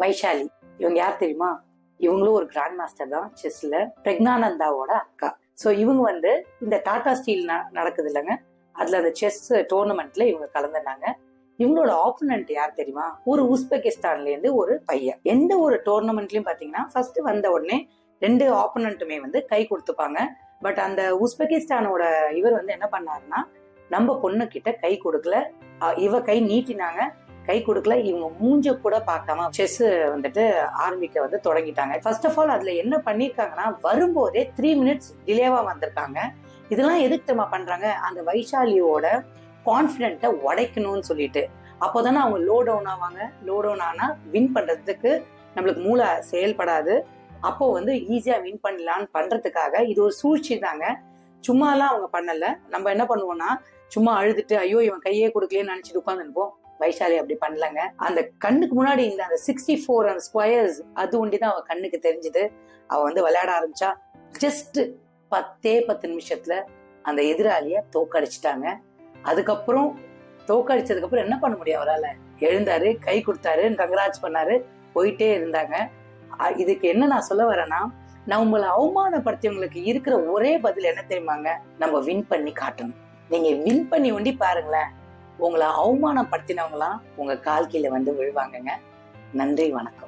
வைஷாலி. இவங்க யார் தெரியுமா? இவங்களும் ஒரு கிராண்ட் மாஸ்டர் தான் செஸ்ல பிரக்னானந்தாவோட அக்கா. ஸோ இவங்க வந்து இந்த டாடா ஸ்டீல் நடக்குது இல்லைங்க. அதுல அந்த செஸ் டோர்னமெண்ட்ல இவங்க கலந்துனாங்க. இவங்களோட ஆப்போனன்ட் யார் தெரியுமா? ஒரு உஸ்பெகிஸ்தான்ல இருந்து ஒரு பையன். எந்த ஒரு டோர்னமெண்ட்லயும் பாத்தீங்கன்னா ஃபர்ஸ்ட் வந்த உடனே ரெண்டு ஆப்போனண்ட்டுமே வந்து கை கொடுத்துப்பாங்க. பட் அந்த உஸ்பெகிஸ்தானோட இவர் வந்து என்ன பண்ணாருன்னா நம்ம பொண்ணு கிட்ட கை கொடுக்கல. இவ கை நீட்டினாங்க. கை கொடுக்கல. இவங்க மூஞ்ச கூட பார்க்காம செஸ் வந்துட்டு ஆரம்பிக்க வந்து தொடங்கிட்டாங்க. ஃபர்ஸ்ட் ஆஃப் ஆல் அதுல என்ன பண்ணியிருக்காங்கன்னா வரும்போதே த்ரீ மினிட்ஸ் டிலேவா வந்திருக்காங்க. இதெல்லாம் எதுக்கு தெரியுமா பண்றாங்க? அந்த வைஷாலியோட கான்பிடென்ட்டை உடைக்கணும்னு சொல்லிட்டு. அப்போதானே அவங்க லோ டவுன் ஆவாங்க. லோ டவுன் ஆனால் வின் பண்ணுறதுக்கு நம்மளுக்கு மூளை செயல்படாது. அப்போ வந்து ஈஸியாக வின் பண்ணலான்னு பண்ணுறதுக்காக இது ஒரு சூழ்ச்சி தாங்க. சும்மாலாம் அவங்க பண்ணலை. நம்ம என்ன பண்ணுவோம்னா சும்மா அழுதுட்டு ஐயோ இவன் கையே கொடுக்கலன்னு நினச்சிட்டு உட்காந்துருப்போம் வைஷாலி அப்படி பண்ணலங்க. அந்த கண்ணுக்கு முன்னாடி இந்த அந்த சிக்ஸ்டி ஃபோர் அந்த ஸ்கொயர்ஸ் அது ஒண்டி தான் அவ கண்ணுக்கு தெரிஞ்சது. அவ வந்து விளையாட ஆரம்பிச்சா ஜஸ்ட் பத்தே பத்து நிமிஷத்துல அந்த எதிராளிய தோக்கடிச்சிட்டாங்க. அதுக்கப்புறம் தோக்கடிச்சதுக்கு அப்புறம் என்ன பண்ண முடியும் அவரால? எழுந்தாரு கை கொடுத்தாரு கங்கராஜ் பண்ணாரு போயிட்டே இருந்தாங்க. இதுக்கு என்ன நான் சொல்ல வரேன்னா நம்மளை அவமானப்படுத்தியவங்களுக்கு இருக்கிற ஒரே பதில் என்ன தெரியுமாங்க? நம்ம வின் பண்ணி காட்டணும். நீங்க வின் பண்ணி ஒண்டி பாருங்களேன். உங்களை அவமானப்படுத்தினவங்களாம் உங்க கால் கீழே வந்து விழுவாங்கங்க. நன்றி வணக்கம்.